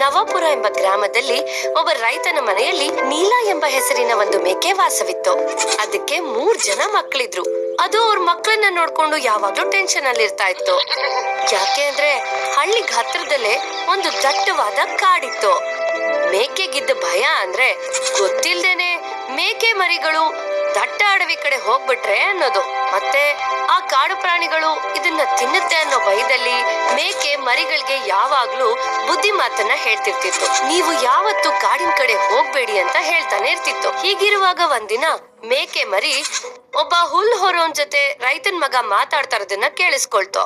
ನವಾಪುರ ಎಂಬ ಗ್ರಾಮದಲ್ಲಿ ಒಬ್ಬ ರೈತನ ಮನೆಯಲ್ಲಿ ನೀಲಾ ಎಂಬ ಹೆಸರಿನ ಒಂದು ಮೇಕೆ ವಾಸವಿತ್ತು. ಅದಕ್ಕೆ ಮೂರ್ ಜನ ಮಕ್ಕಳಿದ್ರು. ಅದು ಅವ್ರ ಮಕ್ಕಳನ್ನ ನೋಡ್ಕೊಂಡು ಯಾವಾಗ್ಲೂ ಟೆನ್ಷನ್ ಅಲ್ಲಿ ಇರ್ತಾ ಇತ್ತು. ಯಾಕೆ ಅಂದ್ರೆ ಹಳ್ಳಿಗ್ ಹತ್ರದಲ್ಲೇ ಒಂದು ದಟ್ಟವಾದ ಕಾಡಿತ್ತು. ಮೇಕೆಗಿದ್ದ ಭಯ ಅಂದ್ರೆ ಗೊತ್ತಿಲ್ದೇನೆ ಮೇಕೆ ಮರಿಗಳು ದಟ್ಟ ಅಡವಿ ಕಡೆ ಹೋಗ್ಬಿಟ್ರೆ ಅನ್ನೋದು. ಮತ್ತೆ ಆ ಕಾಡು ಪ್ರಾಣಿಗಳು ಇದನ್ನ ತಿನ್ನುತ್ತೆ ಅನ್ನೋ ಭಯದಲ್ಲಿ ಮೇಕೆ ಮರಿಗಳಿಗೆ ಯಾವಾಗ್ಲೂ ಬುದ್ಧಿ ಮಾತನ್ನ ಹೇಳ್ತಿರ್ತಿತ್ತು. ನೀವು ಯಾವತ್ತು ಕಾಡಿನ ಕಡೆ ಹೋಗ್ಬೇಡಿ ಅಂತ ಹೇಳ್ತಾನೆ ಇರ್ತಿತ್ತು. ಹೀಗಿರುವಾಗ ಒಂದಿನ ಮೇಕೆ ಮರಿ ಒಬ್ಬ ಹುಲ್ ಹೊರೋನ್ ಜೊತೆ ರೈತನ್ ಮಗ ಮಾತಾಡ್ತಾ ಇರೋದನ್ನ ಕೇಳಿಸ್ಕೊಳ್ತು.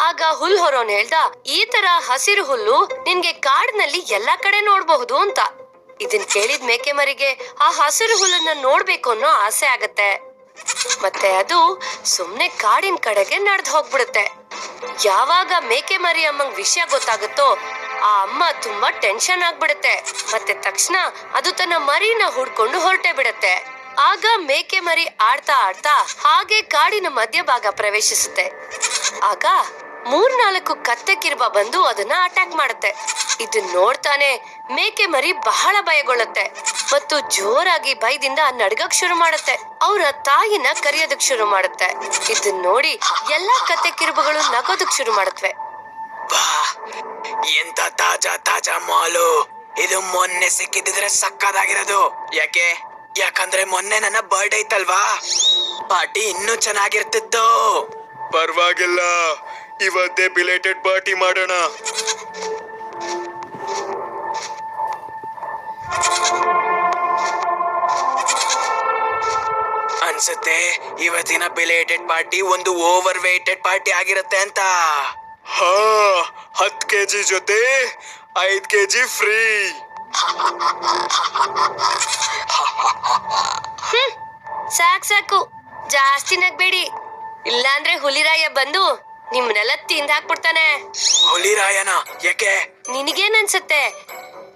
ಆಗ ಹುಲ್ ಹೊರೋನ್ ಹೇಳ್ದ, ಈ ತರ ಹಸಿರು ಹುಲ್ಲು ನಿನ್ಗೆ ಕಾಡಿನಲ್ಲಿ ಎಲ್ಲಾ ಕಡೆ ನೋಡ್ಬಹುದು ಅಂತ. ಇದನ್ ಕೇಳಿದ್ ಮೇಕೆ ಮರಿಗೆ ಆ ಹಸಿರು ಹುಲ್ಲನ್ನ ನೋಡ್ಬೇಕು ಅನ್ನೋ ಆಸೆ ಆಗತ್ತೆ. ಮತ್ತೆ ಅದು ಸುಮ್ನೆ ಕಾಡಿನ ಕಡೆಗೆ ನಡೆದು ಹೋಗ್ಬಿಡುತ್ತೆ. ಯಾವಾಗ ಮೇಕೆ ಮರಿ ಅಮ್ಮಂಗ್ ವಿಷಯ ಗೊತ್ತಾಗುತ್ತೋ ಆ ಅಮ್ಮ ತುಂಬಾ ಟೆನ್ಷನ್ ಆಗ್ಬಿಡುತ್ತೆ. ಮತ್ತೆ ತಕ್ಷಣ ಅದು ತನ್ನ ಮರಿನ ಹುಡ್ಕೊಂಡು ಹೊರಟೆ ಬಿಡುತ್ತೆ. ಆಗ ಮೇಕೆ ಮರಿ ಆಡ್ತಾ ಆಡ್ತಾ ಹಾಗೆ ಕಾಡಿನ ಮಧ್ಯಭಾಗ ಪ್ರವೇಶಿಸುತ್ತೆ. ಆಗ ಮೂರ್ನಾಲ್ಕು ಕತ್ತೆ ಕಿರ್ಬ ಬಂದು ಅದನ್ನ ಅಟ್ಯಾಕ್ ಮಾಡುತ್ತೆ. ಇದನ್ನ ನೋಡ್ತಾನೆ ಮೇಕೆ ಮರಿ ಬಹಳ ಭಯಗೊಳ್ಳುತ್ತೆ ಮತ್ತು ಜೋರಾಗಿ ಭಯದಿಂದ ನಡ್ಗಕ್ ಶುರು ಮಾಡುತ್ತೆ. ಅವರ ತಾಯಿನ ಕರೆಯೋದಕ್ ಶುರು ಮಾಡುತ್ತೆ. ಇದನ್ನ ನೋಡಿ ಎಲ್ಲಾ ಕತೆ ಕಿರುಬಗಳು ನಗೋದಕ್ ಶುರು ಮಾಡುತ್ತವೆ ಬಾ ಎಂತ ತಾಜಾ ತಾಜಾ ಮಾಲು. ಇದು ಮೊನ್ನೆ ಸಿಕ್ಕಿದ್ರೆ ಸಕ್ಕದಾಗಿರೋದು. ಯಾಕೆ? ಯಾಕಂದ್ರೆ ಮೊನ್ನೆ ನನ್ನ ಬರ್ಡೇ ಇತ್ತಲ್ವಾ ಪಾರ್ಟಿ ಇನ್ನೂ ಚೆನ್ನಾಗಿರ್ತಿತ್ತು. ಪರವಾಗಿಲ್ಲ. ಇವತ್ತೇ ಬಿಲೇಟೆಡ್ ಪಾರ್ಟಿ ಮಾಡೋಣ. ಅನ್ಸುತ್ತೆ ಇವತ್ತಿನ ಬಿಲೇಟೆಡ್ ಪಾರ್ಟಿ ಒಂದು ಓವರ್ ವೇಟೆಡ್ ಪಾರ್ಟಿ ಆಗಿರುತ್ತೆ ಅಂತ. ಹಾ ಹತ್ ಕೆಜಿ ಜೊತೆ ಐದ್ ಕೆಜಿ ಫ್ರೀ. ಸಾಕ್ ಸಾಕು. ಜಾಸ್ತಿ ನಗ್ಬೇಡಿ. ಇಲ್ಲಾಂದ್ರೆ ಹುಲಿರಾಯ ಬಂದು ನಿಮ್ನೆಲ್ಲ ತಿಂದ್ ಹಾಕ್ಬಿಡ್ತಾನೆ. ಹುಲಿರಾಯನ ಯಾಕೆ? ನಿನಗೇನ್ ಅನ್ಸುತ್ತೆ?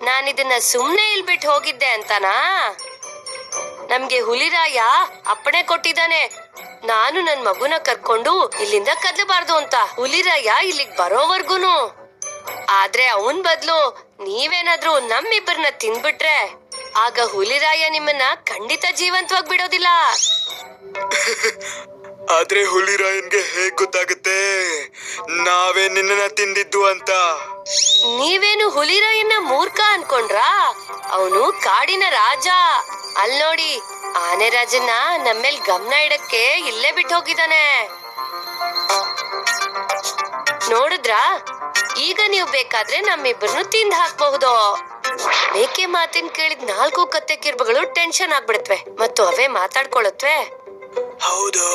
ನಾನಿದನ್ನ ಸುಮ್ನೆ ಇಲ್ಬಿಟ್ಟು ಹೋಗಿದ್ದೆ ಅಂತನಾ? ನಮ್ಗೆ ಹುಲಿರಾಯ ಅಪ್ಪಣೆ ಕೊಟ್ಟಿದ್ದಾನೆ. ನಾನು ನನ್ ಮಗುನ ಕರ್ಕೊಂಡು ಇಲ್ಲಿಂದ ಕದ್ಲಬಾರ್ದು ಅಂತ ಹುಲಿರಾಯ ಇಲ್ಲಿಗ್ ಬರೋವರ್ಗುನು. ಆದ್ರೆ ಅವನ್ ಬದ್ಲು ನೀವೇನಾದ್ರೂ ನಮ್ಮಿಬ್ಬರನ್ನ ತಿಂದ್ಬಿಟ್ರೆ ಆಗ ಹುಲಿರಾಯ ನಿಮ್ಮನ್ನ ಖಂಡಿತ ಜೀವಂತವಾಗಿ ಬಿಡೋದಿಲ್ಲ. ಆದ್ರೆ ಹುಲಿರಾಯನ್ಗೆ ಹೇಗ್ ಗೊತ್ತಾಗುತ್ತೆ? ನಾವೇ ನಿನ್ನನ್ನ ತಿಂದಿದ್ದು ಅಂತ. ನೀವೇನು ಹುಲಿರಾಯನ್ನ ಮೂರ್ಖ ಅನ್ಕೊಂಡ್ರಾ? ಅವನು ಕಾಡಿನ ರಾಜ. ಅಲ್ ನೋಡಿ ಆನೆ ರಾಜನ್ನ ನಮ್ಮೇಲ್ ಗಮನ ಇಡಕ್ಕೆ ಇಲ್ಲೇ ಬಿಟ್ಟು ಹೋಗಿದ್ದಾನೆ ನೋಡಿದ್ರಾ? ಈಗ ನೀವು ಬೇಕಾದ್ರೆ ನಮ್ಮಿಬ್ಬರನ್ನು ತಿಂದ್ ಹಾಕ್ಬಹುದು. ಮೇಕೆ ಮಾತಿನ ಕೇಳಿದ್ ನಾಲ್ಕು ಕತ್ತೆ ಕಿರ್ಬಗಳು ಟೆನ್ಷನ್ ಆಗ್ಬಿಡತ್ವೆ ಮತ್ತು ಅವೇ ಮಾತಾಡ್ಕೊಳತ್ವೆ ಹೌದು.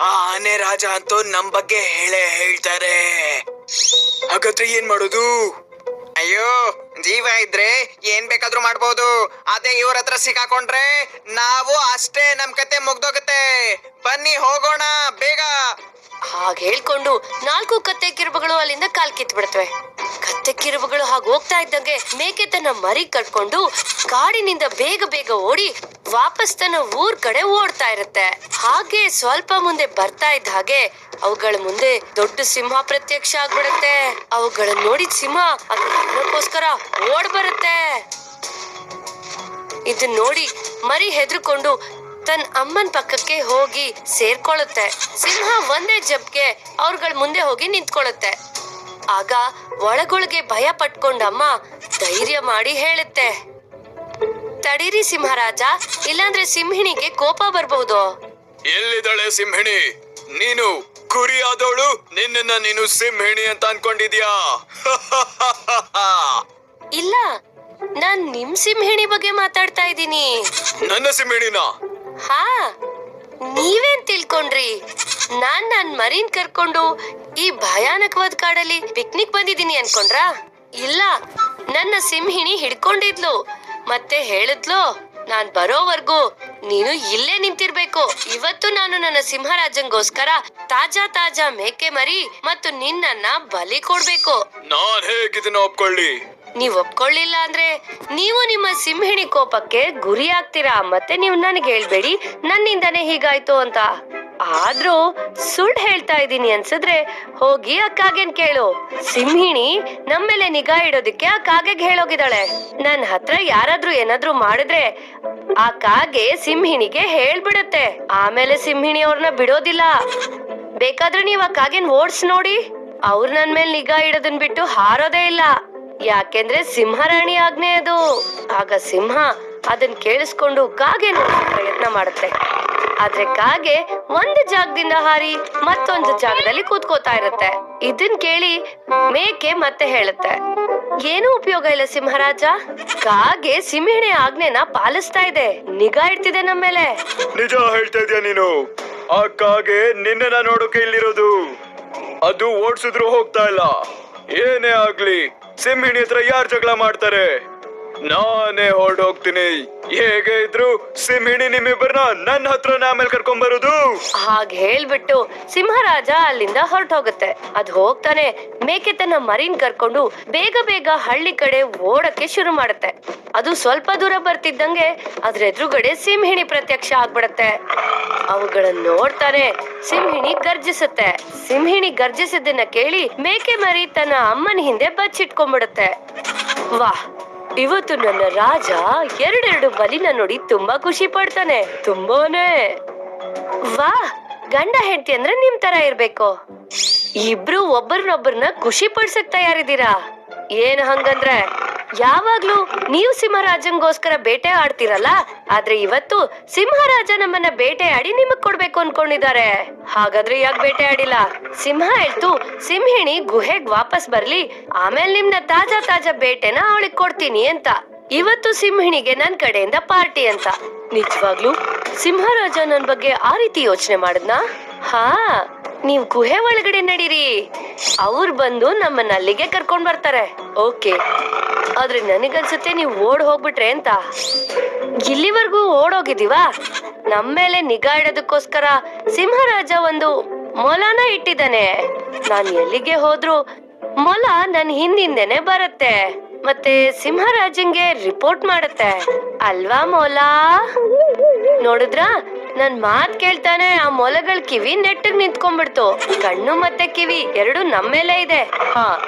ಆ ಆನೆ ರಾಜ ಅಂತೂ ನಮ್ ಬಗ್ಗೆ ಹೇಳೇ ಹೇಳ್ತಾರೆ. ಹಾಗಾದ್ರೆ ಏನ್ ಮಾಡೋದು? ಅಯ್ಯೋ, ಜೀವ ಇದ್ರೆ ಏನ್ ಬೇಕಾದ್ರೂ ಮಾಡ್ಬೋದು. ಅದೇ ಇವ್ರ ಹತ್ರ ಸಿಕ್ಕಾಕೊಂಡ್ರೆ ನಾವು ಅಷ್ಟೇ ನಮ್ ಕತೆ ಮುಗ್ದೋಗತ್ತೆ. ಬನ್ನಿ ಹೋಗೋಣ, ಬೇಗ. ಹಾಗ ಹೇಳ್ಕೊಂಡು ನಾಲ್ಕು ಕತ್ತೆ ಕಿರುಬಗಳು ಅಲ್ಲಿಂದ ಕಾಲ್ ಕಿತ್ ಬಿಡ್ತವೆ ಕತ್ತೆ ಕಿರುಬಗಳು ಹಾಗೆ ಹೋಗ್ತಾ ಇದ್ದಂಗೆ ಮೇಕೆ ತನ್ನ ಮರಿ ಕಟ್ಕೊಂಡು ಕಾಡಿನಿಂದ ಬೇಗ ಬೇಗ ಓಡಿ ವಾಪಸ್ ತನ್ನ ಊರ್ ಕಡೆ ಓಡ್ತಾ ಇರುತ್ತೆ. ಹಾಗೆ ಸ್ವಲ್ಪ ಮುಂದೆ ಬರ್ತಾ ಇದ್ದ ಹಾಗೆ ಅವುಗಳ ಮುಂದೆ ದೊಡ್ಡ ಸಿಂಹ ಪ್ರತ್ಯಕ್ಷ ಆಗ್ಬಿಡುತ್ತೆ. ಅವುಗಳನ್ನ ನೋಡಿ ಸಿಂಹ ಅದಕ್ಕೋಸ್ಕರ ಓಡ್ ಬರುತ್ತೆ ಇದನ್ನ ನೋಡಿ ಮರಿ ಹೆದರ್ಕೊಂಡು ತನ್ನ ಅಮ್ಮನ್ ಪಕ್ಕಕ್ಕೆ ಹೋಗಿ ಸೇರ್ಕೊಳ್ಳುತ್ತೆ. ಸಿಂಹ ಒಂದೇ ಜಬ್ಗೆ ಅವ್ರಗಳ ಮುಂದೆ ಹೋಗಿ ನಿಂತ್ಕೊಳ್ಳುತ್ತೆ. ಆಗ ಒಳಗೊಳಗೆ ಭಯ ಪಟ್ಕೊಂಡ ಅಮ್ಮ ಧೈರ್ಯ ಮಾಡಿ ಹೇಳುತ್ತೆ. ತಡೀರಿ ಸಿಂಹರಾಜ ಇಲ್ಲಾಂದ್ರೆ ಸಿಂಹಿಣಿಗೆ ಕೋಪ ಬರ್ಬಹುದು ಎಲ್ಲಿದ್ದಾಳೆ ಸಿಂಹಿಣಿ? ನೀನು ಕುರಿ ಆದವಳು ನಿನ್ನ ನೀನು ಸಿಂಹಿಣಿ ಅಂತ ಅನ್ಕೊಂಡಿದ್ಯಾ? ಇಲ್ಲ ನಾನ್ ನಿಮ್ ಸಿಂಹಿಣಿ ಬಗ್ಗೆ ಮಾತಾಡ್ತಾ ಇದ್ದೀನಿ. ನನ್ನ ಸಿಂಹಿಣಿನ? ಹಾ, ನೀವೇನ್ ತಿಳ್ಕೊಂಡ್ರಿ? ನಾನ್ ನನ್ ಮರಿನ್ ಕರ್ಕೊಂಡು ಈ ಭಯಾನಕವಾದ ಕಾಡಲ್ಲಿ ಪಿಕ್ನಿಕ್ ಬಂದಿದ್ದೀನಿ ಅನ್ಕೊಂಡ್ರಾ? ಇಲ್ಲ, ನನ್ನ ಸಿಂಹಿಣಿ ಹಿಡ್ಕೊಂಡಿದ್ಲು. ಮತ್ತೆ ಹೇಳಿದ್ಲು, ನಾನ್ ಬರೋವರ್ಗೂ ನೀನು ಇಲ್ಲೇ ನಿಂತಿರ್ಬೇಕು. ಇವತ್ತು ನಾನು ನನ್ನ ಸಿಂಹರಾಜಂಗೋಸ್ಕರ ತಾಜಾ ತಾಜಾ ಮೇಕೆ ಮರಿ ಮತ್ತು ನಿನ್ನನ್ನ ಬಲಿ ಕೊಡ್ಬೇಕು. ನಾನ್ ಹೇಗಿದನ್ನ ಒಪ್ಕೊಳ್ಳಿ. ನೀವ್ ಒಪ್ಕೊಳ್ಳಿಲ್ಲ ಅಂದ್ರೆ ನೀವು ನಿಮ್ಮ ಸಿಂಹಿಣಿ ಕೋಪಕ್ಕೆ ಗುರಿ ಆಗ್ತೀರಾ ಮತ್ತೆ ನೀವು ನನಗೆ ಹೇಳ್ಬೇಡಿ, ನನ್ನಿಂದನೇ ಹೀಗಾಯ್ತು ಅಂತ. ಆದ್ರೂ ಸುಳ್ಳು ಹೇಳ್ತಾ ಇದ್ದೀನಿ ಅನ್ಸಿದ್ರೆ ಹೋಗಿ ಆ ಕಾಗೆನ್ ಕೇಳು. ಸಿಂಹಿಣಿ ನಮ್ಮೇಲೆ ನಿಗಾ ಇಡೋದಕ್ಕೆ ಆ ಕಾಗೆಗೆ ಹೇಳೋಗಿದ್ದಾಳೆ. ನನ್ ಹತ್ರ ಯಾರಾದ್ರೂ ಏನಾದ್ರೂ ಮಾಡಿದ್ರೆ ಆ ಕಾಗೆ ಸಿಂಹಿಣಿಗೆ ಹೇಳ್ಬಿಡತ್ತೆ. ಆಮೇಲೆ ಸಿಂಹಿಣಿ ಅವ್ರನ್ನ ಬಿಡೋದಿಲ್ಲ. ಬೇಕಾದ್ರೆ ನೀವ್ ಆ ಕಾಗೆನ್ ಓಡ್ಸ್ ನೋಡಿ. ಅವ್ರ ನನ್ ಮೇಲೆ ನಿಗಾ ಇಡೋದನ್ ಬಿಟ್ಟು ಹಾರೋದೇ ಇಲ್ಲ. ಯಾಕೆಂದ್ರೆ ಸಿಂಹರಾಣಿ ಆಜ್ಞೆ ಅದು. ಆಗ ಸಿಂಹ ಅದನ್ ಕೇಳಿಸ್ಕೊಂಡು ಕಾಗೆ ಪ್ರಯತ್ನ ಮಾಡುತ್ತೆ. ಆದ್ರೆ ಕಾಗೆ ಒಂದು ಜಾಗದಿಂದ ಹಾರಿ ಮತ್ತೊಂದು ಜಾಗದಲ್ಲಿ ಕೂತ್ಕೋತಾ ಇರುತ್ತೆ. ಇದನ್ ಕೇಳಿ ಮೇಕೆ ಮತ್ತೆ ಹೇಳುತ್ತೆ. ಏನು ಉಪಯೋಗ ಇಲ್ಲ ಸಿಂಹರಾಜ. ಕಾಗೆ ಸಿಂಹಿಣಿ ಆಜ್ಞೆನ ಪಾಲಿಸ್ತಾ ಇದೆ. ನಿಗಾ ಇಡ್ತಿದೆ ನಮ್ಮ ಮೇಲೆ. ನಿಜ ಹೇಳ್ತಾ ಇದೀಯ ನೀನು? ಆ ಕಾಗೆ ನಿನ್ನನ್ನ ನೋಡೋಕೆ ಇಲ್ಲಿರೋದು. ಅದು ಓಡಿಸಿದ್ರು ಹೋಗ್ತಾ ಇಲ್ಲ. ಏನೇ ಆಗ್ಲಿ. ಸಿಂಹಿಣಿ ಹತ್ರ ಯಾರ್ ಜಗಳ ಮಾಡ್ತಾರೆ? ನಾನೇ ಹೊರಡೋಗ್ತೀನಿ ಹೇಗೆ ಇದ್ರು ಸಿಂಹಿಣಿ ನಿಮ್ಮಿಬ್ಬರನ್ನ ನನ್ನ ಹತ್ರ ಆಮೇಲೆ ಕರ್ಕೊಂಡ್ ಬರುದು ಹಾಗೆ ಹೇಳ್ಬಿಟ್ಟು ಸಿಂಹರಾಜ ಅಲ್ಲಿಂದ ಹೊರಟೋಗುತ್ತೆ. ಅದ್ ಹೋಗ್ತಾನೆ ಮೇಕೆ ತನ್ನ ಮರಿನ್ ಕರ್ಕೊಂಡು ಬೇಗ ಬೇಗ ಹಳ್ಳಿ ಕಡೆ ಓಡಕ್ಕೆ ಶುರು ಮಾಡುತ್ತೆ. ಅದು ಸ್ವಲ್ಪ ದೂರ ಬರ್ತಿದ್ದಂಗೆ ಅದ್ರ ಎದುರುಗಡೆ ಸಿಂಹಿಣಿ ಪ್ರತ್ಯಕ್ಷ ಆಗ್ಬಿಡತ್ತೆ. ಅವುಗಳನ್ನ ನೋಡ್ತಾನೆ ಸಿಂಹಿಣಿ ಗರ್ಜಿಸುತ್ತೆ. ಸಿಂಹಿಣಿ ಗರ್ಜಿಸಿದ್ದನ್ನ ಕೇಳಿ ಮೇಕೆ ಮರಿ ತನ್ನ ಅಮ್ಮನ ಹಿಂದೆ ಬಚ್ಚಿಟ್ಕೊಂಡ್ಬಿಡುತ್ತೆ ವಾಹ್ ಇವತ್ತು ನನ್ನ ರಾಜ ಎರಡೆರಡು ಬಲಿನ ನೋಡಿ ತುಂಬಾ ಖುಷಿ ಪಡ್ತಾನೆ, ತುಂಬಾನೇ. ವಾ, ಗಂಡ ಹೆಂಡತಿ ಅಂದ್ರೆ ನಿಮ್ ತರ ಇರ್ಬೇಕು. ಇಬ್ರು ಒಬ್ಬರನ್ನೊಬ್ಬರನ್ನ ಖುಷಿ ಪಡ್ಸಕ್ ತಯಾರಿದ್ದೀರಾ? ಏನ್ ಹಂಗಂದ್ರೆ? ಯಾವಾಗ್ಲೂ ನೀವು ಸಿಂಹರಾಜನ್ಗೋಸ್ಕರ ಬೇಟೆ ಆಡ್ತಿರಲ್ಲ? ಆದ್ರೆ ಇವತ್ತು ಸಿಂಹರಾಜ ನಮ್ಮನ್ನ ಬೇಟೆ ಆಡಿ ನಿಮಗ್ ಕೊಡ್ಬೇಕು ಅನ್ಕೊಂಡಿದ್ದಾರೆ. ಹಾಗಾದ್ರೆ ಯಾಕೆ ಬೇಟೆ ಆಡಿಲ್ಲ? ಸಿಂಹ ಹೇಳ್ತು, ಸಿಂಹಿಣಿ ಗುಹೆಗ್ ವಾಪಸ್ ಬರ್ಲಿ, ಆಮೇಲೆ ನಿಮ್ನ ತಾಜಾ ತಾಜಾ ಬೇಟೆನ ಅವಳಿಗೆ ಕೊಡ್ತೀನಿ ಅಂತ. ಇವತ್ತು ಸಿಂಹಿಣಿಗೆ ನನ್ ಕಡೆಯಿಂದ ಪಾರ್ಟಿ ಅಂತ. ನಿಜವಾಗ್ಲು ಸಿಂಹರಾಜ ನನ್ ಬಗ್ಗೆ ಆ ರೀತಿ ಯೋಚನೆ ಮಾಡದ್ನಾ? ಹಾ. ನೀವ್ ಗುಹೆ ಒಳಗಡೆ ನಡೀರಿ. ಅವ್ರು ಬಂದು ನಮ್ಮನ್ನ ಅಲ್ಲಿಗೆ ಕರ್ಕೊಂಡ್ ಬರ್ತಾರೆ. ಓಕೆ. ಆದ್ರೆ ನನಗನ್ಸುತ್ತೆ ನೀವು ಓಡ್ ಹೋಗ್ಬಿಟ್ರೆ ಅಂತ. ಇಲ್ಲಿವರೆಗೂ ಓಡೋಗಿದೀವಾ ನಮ್ಮ ಮೇಲೆ ನಿಗಾ ಇಡೋದಕ್ಕೋಸ್ಕರ ಸಿಂಹರಾಜ ಒಂದು ಮೊಲನ ಇಟ್ಟಿದ್ದಾನೆ. ನಾನ್ ಎಲ್ಲಿಗೆ ಹೋದ್ರು ಮೊಲ ನನ್ ಹಿಂದಿಂದೆನೆ ಬರುತ್ತೆ. ಮತ್ತೆ ಸಿಂಹರಾಜಂಗೆ ರಿಪೋರ್ಟ್ ಮಾಡುತ್ತೆ. ಅಲ್ವಾ ಮೊಲ? ನೋಡಿದ್ರಾ? ನನ್ ಮಾತ್ ಕೇಳ್ತಾನೆ ಆ ಮೊಲಗಳ ಕಿವಿ ನೆಟ್ಟಗ್ ನಿಂತ್ಕೊಂಡ್ಬಿಡ್ತು. ಕಣ್ಣು ಮತ್ತೆ ಕಿವಿ ಎರಡು ನಮ್ಮೇಲೆ ಇದೆ. ಹಾ,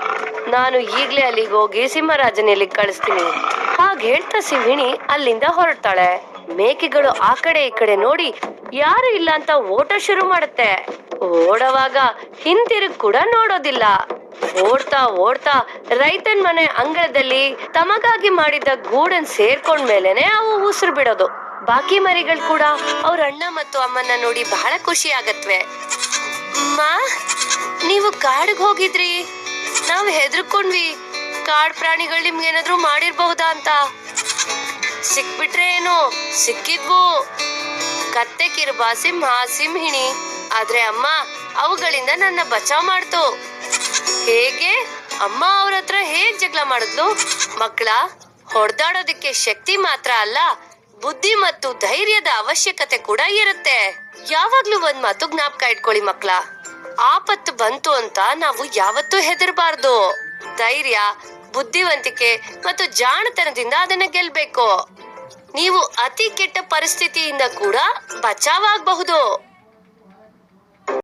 ನಾನು ಈಗ್ಲೇ ಅಲ್ಲಿಗೆ ಹೋಗಿ ಸಿಂಹರಾಜನ ಇಲ್ಲಿಗೆ ಕಳಿಸ್ತೀನಿ. ಹಾಗೆ ಹೇಳ್ತಾ ಸಿಂಹಿಣಿ ಅಲ್ಲಿಂದ ಹೊರಡ್ತಾಳೆ. ಮೇಕೆಗಳು ಆ ಕಡೆ ಈ ಕಡೆ ನೋಡಿ ಯಾರು ಇಲ್ಲ ಅಂತ ಓಟ ಶುರು ಮಾಡುತ್ತೆ. ಓಡವಾಗ ಹಿಂತಿರುಗ್ ಕೂಡ ನೋಡೋದಿಲ್ಲ. ಓಡ್ತಾ ಓಡ್ತಾ ರೈತನ್ ಮನೆ ಅಂಗಳದಲ್ಲಿ ತಮಗಾಗಿ ಮಾಡಿದ ಗೂಡನ್ ಸೇರ್ಕೊಂಡ್ಮೇಲೆನೆ ಅವು ಉಸಿರು ಬಿಡೋದು ಬಾಕಿ ಮರಿಗಳು ಕೂಡ ಅವ್ರ ಅಣ್ಣ ಮತ್ತು ಅಮ್ಮನ್ನ ನೋಡಿ ಬಹಳ ಖುಷಿ ಆಗತ್ವೆ. ಅಮ್ಮ ನೀವು ಕಾಡಿಗೆ ಹೋಗಿದ್ರಿ? ನಾವ್ ಹೆದರ್ಕೊಂಡ್ವಿ. ಕಾಡ್ ಪ್ರಾಣಿಗಳು ನಿಮ್ಗೆ ಏನಾದ್ರು ಮಾಡಿರ್ಬಹುದಾ ಅಂತ. ಸಿಕ್ಬಿಟ್ರೆ ಏನು? ಸಿಕ್ಕಿದ್ವು. ಕತ್ತೆ ಕಿರುಬ ಸಿಂಹ ಸಿಂಹಿಣಿ ಆದ್ರೆ ಅಮ್ಮ, ಅವುಗಳಿಂದ ನನ್ನ ಬಚಾವ್ ಮಾಡ್ತು. ಹೇಗೆ? ಅಮ್ಮ ಅವ್ರ ಹತ್ರ ಹೇಗ್ ಜಗಳ ಮಾಡಿದ್ಲು? ಮಕ್ಕಳ ಹೊಡೆದಾಡೋದಕ್ಕೆ ಶಕ್ತಿ ಮಾತ್ರ ಅಲ್ಲ ಬುದ್ಧಿ ಮತ್ತು ಧೈರ್ಯದ ಅವಶ್ಯಕತೆ ಕೂಡ ಇರುತ್ತೆ. ಯಾವಾಗ್ಲೂ ಒಂದ್ ಮಾತು ಜ್ಞಾಪಕ ಇಟ್ಕೊಳ್ಳಿ ಮಕ್ಕಳ ಆಪತ್ತು ಬಂತು ಅಂತ ನಾವು ಯಾವತ್ತೂ ಹೆದರ್ಬಾರ್ದು. ಧೈರ್ಯ, ಬುದ್ಧಿವಂತಿಕೆ ಮತ್ತು ಜಾಣತನದಿಂದ ಅದನ್ನ ಗೆಲ್ಬೇಕು. ನೀವು ಅತಿ ಕೆಟ್ಟ ಪರಿಸ್ಥಿತಿಯಿಂದ ಕೂಡ ಬಚಾವಾಗಬಹುದು